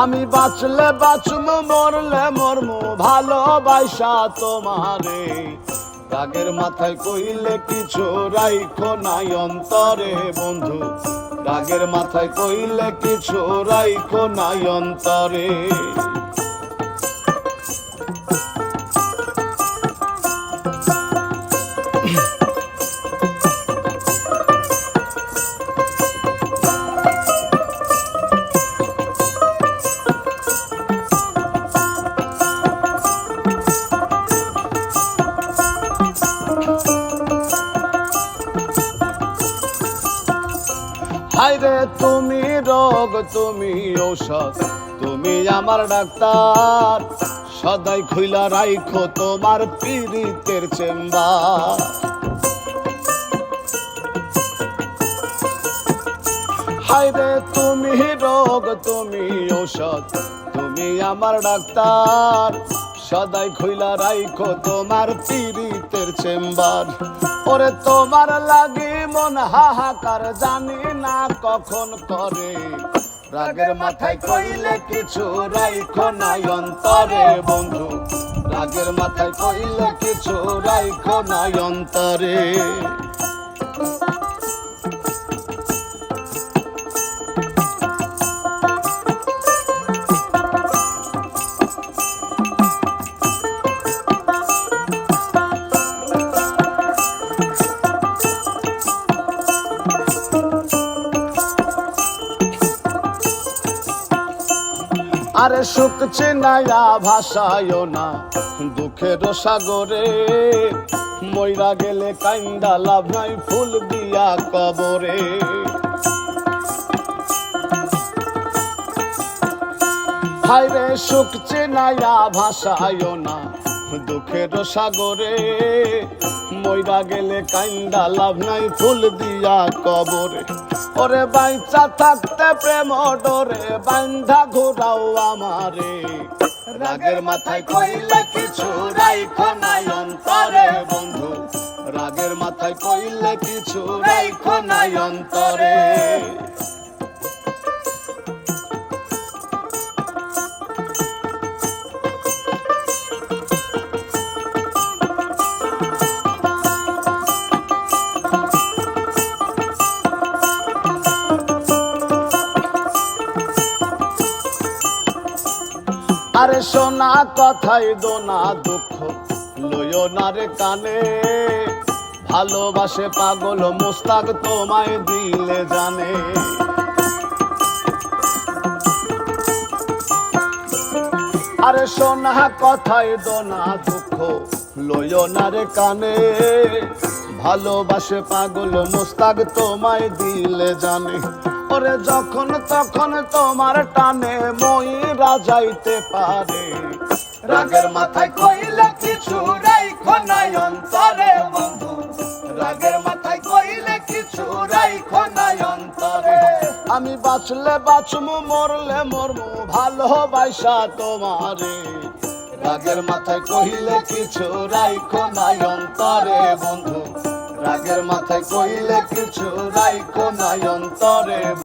আমি বাঁচলে বাঁচব মরলে মরমু, ভালোবাসা তোমারে। রাগের মাথায় কইলে কিছু রাইখো নাই অন্তরে, বন্ধু। রাগের মাথায় কইলে কিছু রাইখো নাই অন্তরে। হায়রে তুমি রোগ তুমি ঔষধ তুমি আমার ডাক্তার। সদাই খুইলা রাইখো তোমার পীড়িতের চেম্বার। হায়রে, তুমি রোগ, তুমি ঔষধ, তুমি আমার ডাক্তার। সদাই খুইলা রাইখো তোমার পীড়িতের চেম্বার। ওরে, তোমার লাগি মন হাহাকার, জানি না কখন করে। রাগের মাথায় কইলে কিছু রাইখো নাই অন্তরে, বন্ধু। রাগের মাথায় কইলে কিছু রাইখো নাই অন্তরে। আরে সুখ চেনায়া ভাষায় না, দুঃখের সাগরে। মইরা গেলে কাইন্দা লাভ নাই ফুল দিয়া কবরে। হায়রে সুখ চেনায়া ভাষায় না দুঃখের সাগরে মইরা গেলে কাইন্দা লাভ নাই, ফুল দিয়া কবরে। ওরে বাইচা থাকতে প্রেম ডরে, বান্ধা ঘোরাও আমারে। রাগের মাথায় কইলে কিছু রাইখো নাই অন্তরে, বন্ধু। রাগের মাথায় কইলে কিছু রাইখো নাই অন্তরে। আরে সোনা কথাই দোনা দুঃখ, লইও না রে কানে। ভালোবাসে পাগল মোস্তাক তোমায় দিলে জানে। আরে সোনা কথাই দোনা দুঃখ, লইও না রে কানে। ভালোবাসে পাগল মোস্তাক তোমায় দিলে জানে। ওরে যখন তখন তোমার টানে মই রাজাইতে পারে। রাগের মাথায় কইলে কিছু রাইখো নাই অন্তরে বন্ধু। রাগের মাথায় কইলে কিছু রাইখো নাই অন্তরে। আমি বাঁচলে বাঁচমু, মরলে মরমু ভালোবাসা তোমারে। রাগের মাথায় কইলে কিছু রাইখো নাই অন্তরে বন্ধু। রাগের মাথায় কইলে কিছু রাইখো নাই অন্তরে